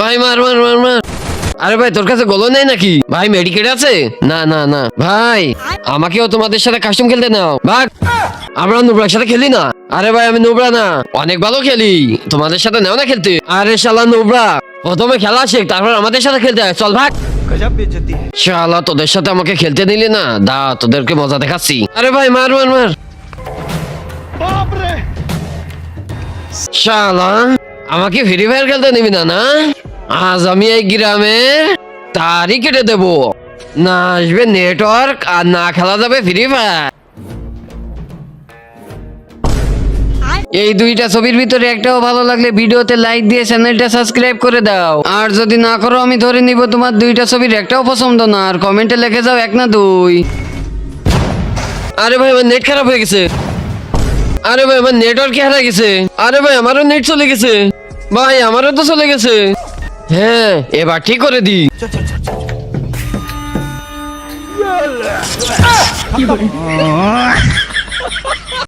ভাই মার মার মার মার। আরে ভাই তোর কাছে গোলো নেই নাকি? ভাই মেডিকেট আছে? না না না। ভাই আমাকেও তোমাদের সাথে কাস্টম খেলতে নাও ভাগ আমরা নুবরার সাথে খেলি না। আরে ভাই আমি নুবরা না। অনেক ভালো খেলি। তোমাদের সাথে নেও না খেলতে। আরে শালা নুবরা প্রথমে খেলা শেখ তারপর আমাদের সাথে খেলতে হয়। চল ভাগ। শালা তোদের সাথে আমাকে খেলতে দিলি না? দা তোদেরকে মজা দেখাচ্ছি। আরে ভাই মার মার মার। শালা আমাকে ফ্রি ফায়ার খেলতে নিবি না না? আজ আমি এই গ্রামে তারই কেটে দেব। না আসবে নেটওয়ার্ক আর না খেলা যাবে ফ্রি ফায়ার এই দুইটা ছবির ভিতরে একটাও ভালো লাগলে ভিডিওতে লাইক দিয়ে চ্যানেলটা সাবস্ক্রাইব করে দাও। আর যদি না করো, আমি ধরে নিব তোমার দুইটা ছবির একটাও পছন্দ না। আর কমেন্টে লিখে যাও এক না দুই। আরে ভাই, আমার নেট খারাপ হয়ে গেছে। আরে ভাই, আমার নেটওয়ার্ক হারা গেছে? আরে ভাই, আমারও নেট চলে গেছে। ভাই, আমারও তো চলে গেছে। হ্যাঁ এবার ঠিক করে দি কি